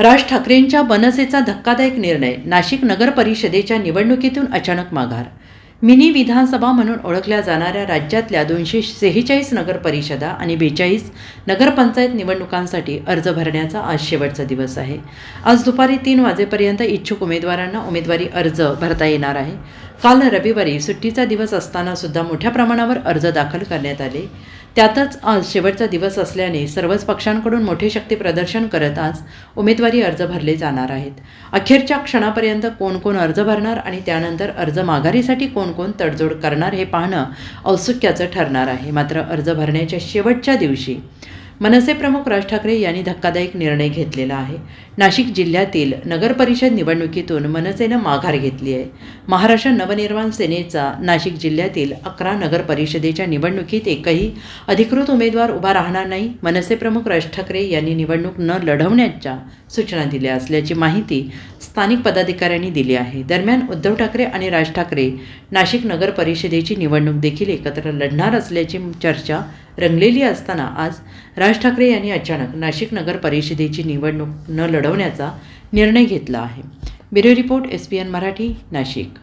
राज ठाकरेंच्या मनसेचा धक्कादायक निर्णय नाशिक नगर परिषदेच्या निवडणुकीतून अचानक माघार. मिनी विधानसभा म्हणून ओळखल्या जाणाऱ्या राज्यातल्या दोनशे सेहेचाळीस नगरपरिषदा आणि बेचाळीस नगरपंचायत निवडणुकांसाठी अर्ज भरण्याचा आज शेवटचा दिवस आहे. आज दुपारी तीन वाजेपर्यंत इच्छुक उमेदवारांना उमेदवारी अर्ज भरता येणार आहे. काल रविवारी सुट्टीचा दिवस असताना सुद्धा मोठ्या प्रमाणावर अर्ज दाखल करण्यात आले. त्यातच आज शेवटचा दिवस असल्याने सर्वच पक्षांकडून मोठे शक्ती प्रदर्शन करत आज उमेदवारी अर्ज भरले जाणार आहेत. अखेरच्या क्षणापर्यंत कोण कोण अर्ज भरणार आणि त्यानंतर अर्ज माघारीसाठी कोण कोण तडजोड करणार हे पाहणं औत्सुक्याचं ठरणार आहे. मात्र अर्ज भरण्याच्या शेवटच्या दिवशी मनसे प्रमुख राज ठाकरे यांनी धक्कादायक निर्णय घेतलेला आहे. नाशिक जिल्ह्यातील नगरपरिषद निवडणुकीतून मनसेनं माघार घेतली आहे. महाराष्ट्र नवनिर्माण सेनेचा नाशिक जिल्ह्यातील अकरा नगरपरिषदेच्या निवडणुकीत एकही अधिकृत उमेदवार उभा राहणार नाही. मनसे प्रमुख राज ठाकरे यांनी निवडणूक न लढवण्याच्या सूचना दिल्या असल्याची माहिती स्थानिक पदाधिकाऱ्यांनी दिली आहे. दरम्यान उद्धव ठाकरे आणि राज ठाकरे नाशिक नगर परिषदेची निवडणूक देखील एकत्र लढणार असल्याची चर्चा रंगलेली असताना आज राज ठाकरे यांनी अचानक नाशिक नगर परिषदेची निवडणूक न लढवण्याचा निर्णय घेतला आहे. Bureau report S P N Marathi Nashik.